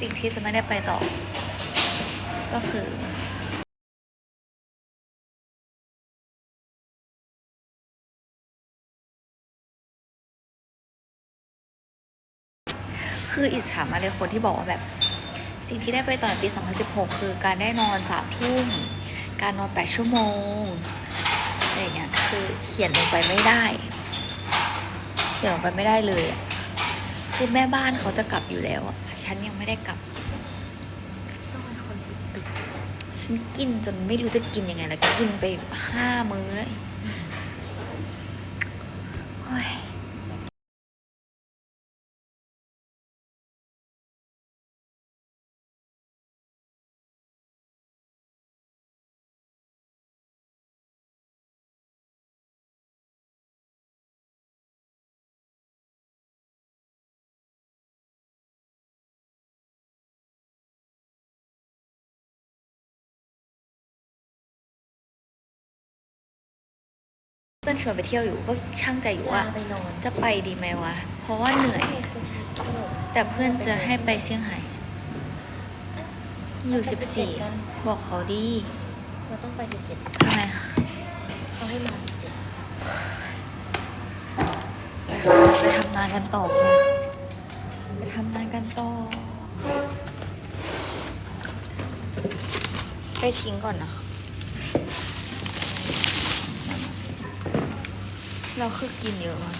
สิ่งที่จะไม่ได้ไปต่อ ก็คือคืออิจฉามาเลยคนที่บอกว่าแบบ สิ่งที่ได้ไปตอนปี 2016 คือการได้นอนสามทุ่ม การนอน 8 ชั่วโมงอะไรเงี้ยคือเขียนลงไปไม่ได้ เขียนลงไปไม่ได้เลยอะคือแม่บ้านเขาจะกลับอยู่แล้วอะ ฉันยังไม่ได้กลับฉันกินจนไม่รู้จะกินยังไงแล้วกินไปห้ามื้อ เพื่อนชวนไปเที่ยวอยู่ก็ช่างใจอยู่ว่าไปนอนจะไปดีไหมวะ เพราะว่าเหนื่อย แต่เพื่อนจะให้ไปเซี่ยงไฮ้อยู่สิบสี่บอกเขาดีเราต้องไปสิบเจ็ดทำไมคะเขาให้มาสิบเจ็ดไปค่ะไปทำงานกันต่อค่ะไปทำงานกันต่อ ไปทิ้งก่อนนะ เราคือกินเยอะมาก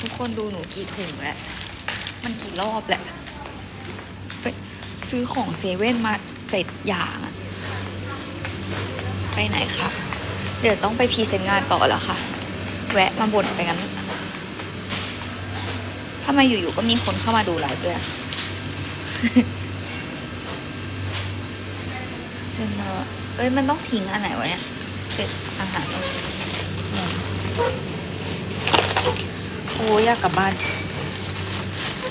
ทุกคนดูหนูกี่ถุงแล้ว มันกี่รอบแหละไปซื้อของเซเว่นมาเจ็ดอย่างอะไปไหนคะเดี๋ยวต้องไปพรีเซนต์งานต่อแล้วค่ะ แวะมาบ่นไปงั้นทำไมอยู่ๆก็มีคนเข้ามาดูไลฟ์ด้วยอะเซนเนอร์เอ้ย มันต้องทิ้งอันไหนวะเนี่ย เสร็จอาหารแล้วงง โอ้ยอยากกลับบ้าน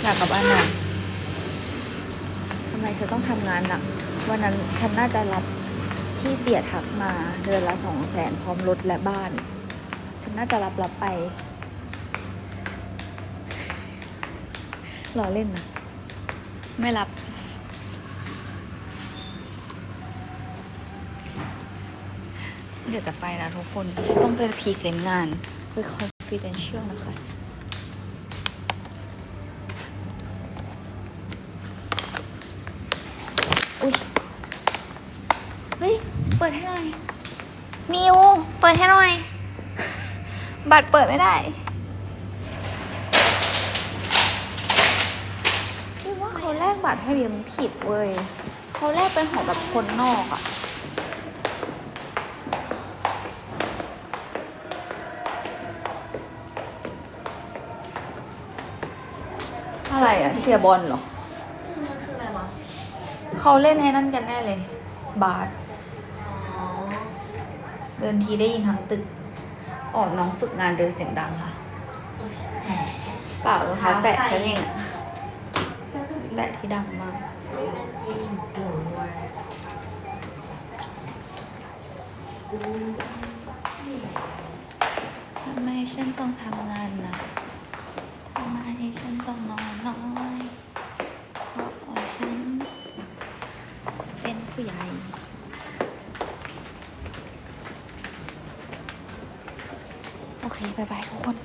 อยากกลับบ้านหน่อยทำไมฉันต้องทำงานหนักวันนั้นฉันน่าจะรับที่เสียทักมาเดือนละสองแสนพร้อมรถและบ้าน ฉันน่าจะรับรับไปรอเล่นนะ ไม่รับ เดี๋ยวจะไปนะทุกคนต้องไปพรีเซนต์งานไป confidential นะคะอุ้ยเฮ้ย เปิดให้หน่อย มิว เปิดให้หน่อย บัตรเปิดไม่ได้พี่ว่าเขาแลกบัตรให้บิวมันผิดเว้ยเขาแลกเป็นของแบบคนนอกอะ อะไรอะเชียร์บอลเหรอ มันคืออะไรวะเขาเล่นให้นั่นกันแน่เลย บาสอ๋อเดินทีได้ยินทั้งตึกอ๋อน้องฝึกงานเดินเสียงดังค่ะ เปล่ารองเท้าแตะฉันเองอะแตะที่ดังมาก ซื้อเป็นจีนหมูวัวทำไมฉันต้องทำงานหนะ ทำไมฉันต้องนอนน้อย เพราะว่าฉัน เป็นผู้ใหญ่ โอเคบายบายทุกคน